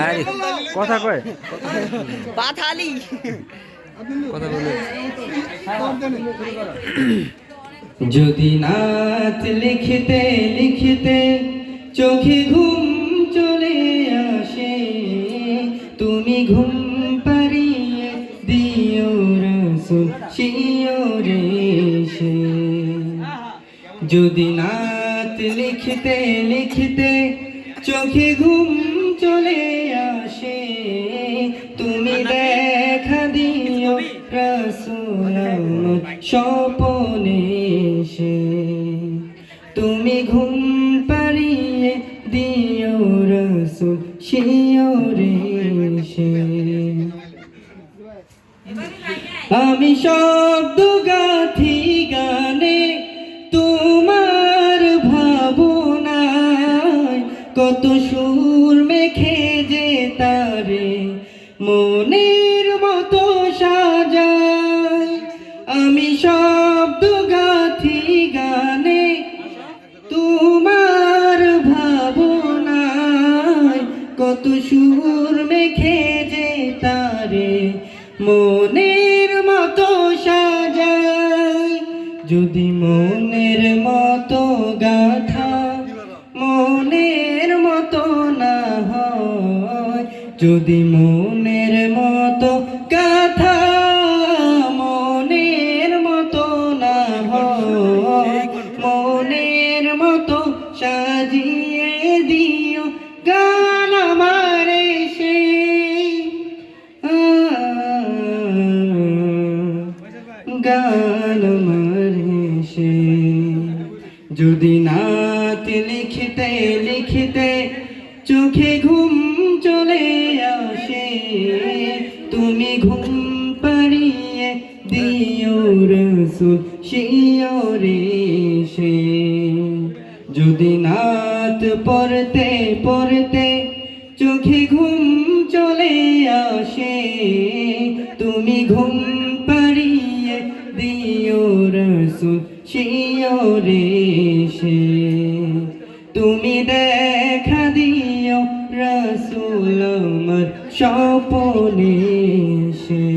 আরে কথা কয়? পাথালি। কথা বলে। যদি নাথ লিখতে লিখতে চোখে ঘুম চলে আসে তুমি ঘুম পারিয়ে দিও রসুল শিওরে সে। যদি নাত লিখতে লিখতে চোখে ঘুম চলে আসে তুমি দেখা দিও রসুল আমার স্বপনে সে তুমি ঘুম পারিয়ে দিও রসুল শিওরে সে আমি শব্দ গাথি কত সুর মেখে যে তারে মনের মতো সাজায়। আমি শব্দ গাথি গানে তোমার ভাবনায় কত সুর মেখে যে তারে মনের মতো সাজায়। যদি মনের যদি মনের মতো গাথা মনের মতো না মনের মতো সাজিয়ে দিও গান আমারে সে গান আমারে সে যদি নাত লিখতে লিখতে চোখে ঘুম চলে আসে। তুমি ঘুম পাড়িয়ে দিও রসুল শিওরে সে। যদি নাত পড়তে পড়তে চোখে ঘুম চলে আসে, তুমি ঘুম পাড়িয়ে দিও রসুল শিওরে সে। তুমি দেখা আমার স্বপনে সে